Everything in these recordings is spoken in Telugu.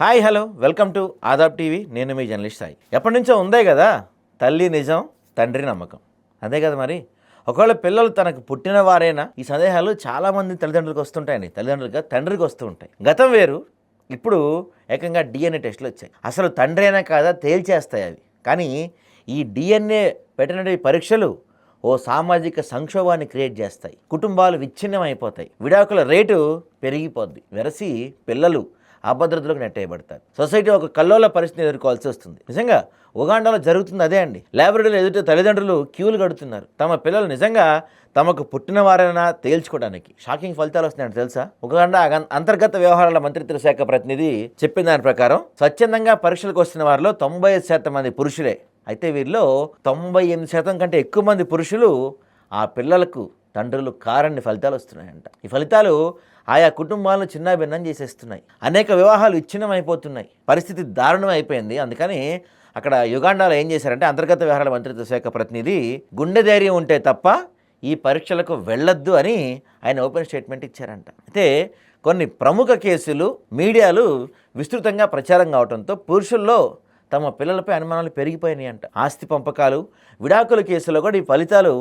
Hi hello. Welcome to Aadab TV. నేను మీ జర్నలిస్ట్ సాయి. ఎప్పటి నుంచో ఉందే కదా తల్లి నిజం తండ్రి నమ్మకం. అదే కదా మరి? ఒకవేళ పిల్లలు తనకు పుట్టిన వారైనా ఈ సందేహాలు చాలామంది తల్లిదండ్రులకు వస్తుంటాయండి. తల్లిదండ్రులుగా తండ్రికి వస్తూ ఉంటాయి. గతం వేరు. ఇప్పుడు ఏకంగా డిఎన్ఏ టెస్టులు వచ్చాయి. అసలు తండ్రి అయినా కాదా తేల్చేస్తాయి అవి. కానీ ఈ డిఎన్ఏ పెట్టినటువంటి పరీక్షలు ఓ సామాజిక సంక్షోభాన్ని క్రియేట్ చేస్తాయి. కుటుంబాలు విచ్ఛిన్నం అయిపోతాయి విడాకుల రేటు పెరిగిపోద్ది. వెరసి పిల్లలు అభద్రతలకు నెట్టేయబడతారు. సొసైటీ ఒక కల్లోల పరిస్థితిని ఎదుర్కోవాల్సి వస్తుంది. నిజంగా ఉగాండాలో జరుగుతుంది అదే అండి. లైబ్రరీలో ఎదుట తల్లిదండ్రులు క్యూలు కడుతున్నారు. తమ పిల్లలు నిజంగా తమకు పుట్టిన వారైనా తేల్చుకోవడానికి. షాకింగ్ ఫలితాలు వస్తున్నాయంట తెలుసా? ఉగాండా అంతర్గత వ్యవహారాల మంత్రిత్వ శాఖ ప్రతినిధి చెప్పిన దాని ప్రకారం స్వచ్ఛందంగా పరీక్షలకు వస్తున్న వారిలో తొంభై ఐదు శాతం మంది పురుషులే. అయితే వీరిలో తొంభై ఎనిమిది శాతం కంటే ఎక్కువ మంది పురుషులు ఆ పిల్లలకు తండ్రులు కారని ఫలితాలు వస్తున్నాయంట. ఈ ఫలితాలు ఆయా కుటుంబాలను చిన్నాభిన్నం చేసేస్తున్నాయి. అనేక వివాహాలు విచ్ఛిన్నం అయిపోతున్నాయి పరిస్థితి దారుణం అయిపోయింది అందుకని అక్కడ యుగాండాలో ఏం చేశారంటే అంతర్గత వ్యవహారాల మంత్రిత్వ శాఖ ప్రతినిధి గుండె ధైర్యం ఉంటే తప్ప ఈ పరీక్షలకు వెళ్ళొద్దు అని ఆయన ఓపెన్ స్టేట్మెంట్ ఇచ్చారంట. అయితే కొన్ని ప్రముఖ కేసులు మీడియాలు విస్తృతంగా ప్రచారం కావడంతో పురుషుల్లో తమ పిల్లలపై అనుమానాలు పెరిగిపోయినాయి అంట ఆస్తి పంపకాలు విడాకుల కేసులో కూడా ఈ ఫలితాలు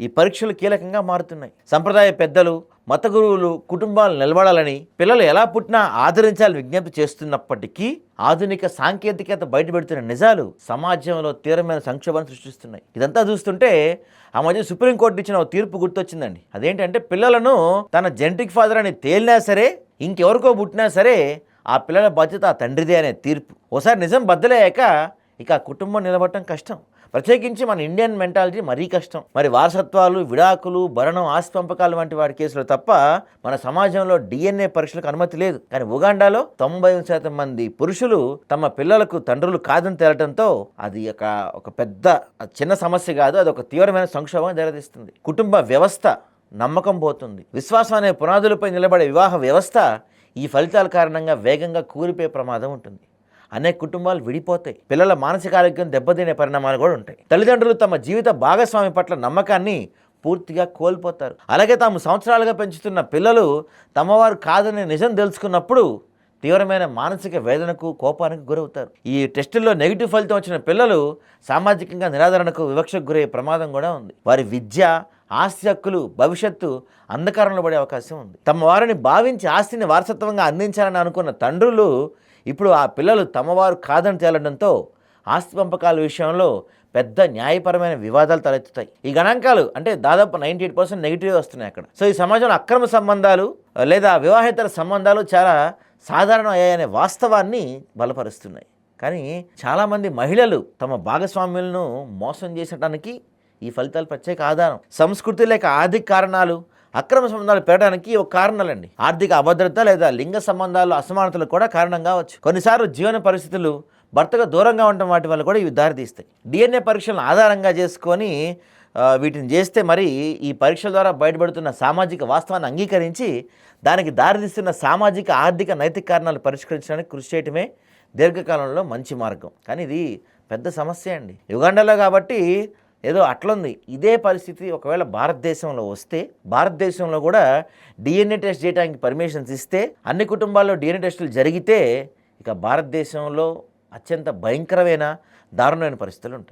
ఈ పరీక్షలు కీలకంగా మారుతున్నాయి. సంప్రదాయ పెద్దలు మత గురువులు కుటుంబాలు నిలబడాలని పిల్లలు ఎలా పుట్టినా ఆదరించాలని విజ్ఞప్తి చేస్తున్నప్పటికీ ఆధునిక సాంకేతికత బయటపెడుతున్న నిజాలు సమాజంలో తీవ్రమైన సంక్షోభాన్ని సృష్టిస్తున్నాయి. ఇదంతా చూస్తుంటే ఆ మధ్య సుప్రీంకోర్టు ఇచ్చిన ఒక తీర్పు గుర్తొచ్చిందండి. అదేంటంటే పిల్లలను తన జెనటిక్ ఫాదర్ అని తేలినా సరే ఇంకెవరికో పుట్టినా సరే ఆ పిల్లల బాధ్యత ఆ తండ్రిదే అనే తీర్పు. ఓసారి నిజం బద్దలయ్యాక ఇక ఆ కుటుంబం నిలబడటం కష్టం. ప్రత్యేకించి మన ఇండియన్ మెంటాలిటీ మరీ కష్టం. మరి వారసత్వాలు విడాకులు భరణం ఆస్తి పంపకాలు వంటి వాటి కేసులు తప్ప మన సమాజంలో డిఎన్ఏ పరీక్షలకు అనుమతి లేదు. కానీ ఉగాండాలో తొంభై శాతం మంది పురుషులు తమ పిల్లలకు తండ్రులు కాదని తేలటంతో అది ఒక ఒక పెద్ద చిన్న సమస్య కాదు. అది ఒక తీవ్రమైన సంక్షోభం జరదిస్తుంది కుటుంబ వ్యవస్థ నమ్మకం పోతుంది. విశ్వాసం అనే పునాదులపై నిలబడే వివాహ వ్యవస్థ ఈ ఫలితాల కారణంగా వేగంగా కూలిపోయే ప్రమాదం ఉంటుంది. అనేక కుటుంబాలు విడిపోతాయి. పిల్లల మానసిక ఆరోగ్యం దెబ్బతినే పరిణామాలు కూడా ఉంటాయి. తల్లిదండ్రులు తమ జీవిత భాగస్వామి పట్ల నమ్మకాన్ని పూర్తిగా కోల్పోతారు. అలాగే తాము సంవత్సరాలుగా పెంచుతున్న పిల్లలు తమవారు కాదనే నిజం తెలుసుకున్నప్పుడు తీవ్రమైన మానసిక వేదనకు కోపానికి గురవుతారు. ఈ టెస్టుల్లో నెగిటివ్ ఫలితం వచ్చిన పిల్లలు సామాజికంగా నిరాదరణకు వివక్షకు గురయ్యే ప్రమాదం కూడా ఉంది. వారి విద్య ఆస్తి హక్కులు భవిష్యత్తు అంధకారంలో పడే అవకాశం ఉంది. తమ వారిని భావించి ఆస్తిని వారసత్వంగా అందించాలని అనుకున్న తండ్రులు ఇప్పుడు ఆ పిల్లలు తమవారు కాదని తేలడంతో ఆస్తి పంపకాల విషయంలో పెద్ద న్యాయపరమైన వివాదాలు తలెత్తుతాయి. ఈ గణాంకాలు అంటే దాదాపు నైంటీ ఎయిట్ పర్సెంట్ నెగిటివ్ వస్తున్నాయి అక్కడ. సో ఈ సమాజంలో అక్రమ సంబంధాలు లేదా వివాహేతర సంబంధాలు చాలా సాధారణం అయ్యాయనే వాస్తవాన్ని బలపరుస్తున్నాయి. కానీ చాలామంది మహిళలు తమ భాగస్వామ్యులను మోసం చేసడానికి ఈ ఫలితాలు ప్రత్యేక ఆధారం. సంస్కృతి లేక ఆర్థిక కారణాలు అక్రమ సంబంధాలు పెరగడానికి ఒక కారణాలండి. ఆర్థిక అభద్రత లేదా లింగ సంబంధాలు అసమానతలు కూడా కారణం కావచ్చు. కొన్నిసార్లు జీవన పరిస్థితులు భర్తగా దూరంగా ఉండటం వాటి వల్ల కూడా ఇవి దారితీస్తాయి. డిఎన్ఏ పరీక్షలను ఆధారంగా చేసుకొని వీటిని చేస్తే మరి ఈ పరీక్షల ద్వారా బయటపడుతున్న సామాజిక వాస్తవాన్ని అంగీకరించి దానికి దారితీస్తున్న సామాజిక ఆర్థిక నైతిక కారణాలు పరిష్కరించడానికి కృషి చేయటమే దీర్ఘకాలంలో మంచి మార్గం. కానీ ఇది పెద్ద సమస్య అండి. యుగాండలో కాబట్టి ఏదో అట్లుంది. ఇదే పరిస్థితి ఒకవేళ భారతదేశంలో వస్తే భారతదేశంలో కూడా డిఎన్ఏ టెస్ట్ చేయడానికి పర్మిషన్స్ ఇస్తే అన్ని కుటుంబాల్లో డిఎన్ఏ టెస్టులు జరిగితే ఇక భారతదేశంలో అత్యంత భయంకరమైన దారుణమైన పరిస్థితులు ఉంటాయి.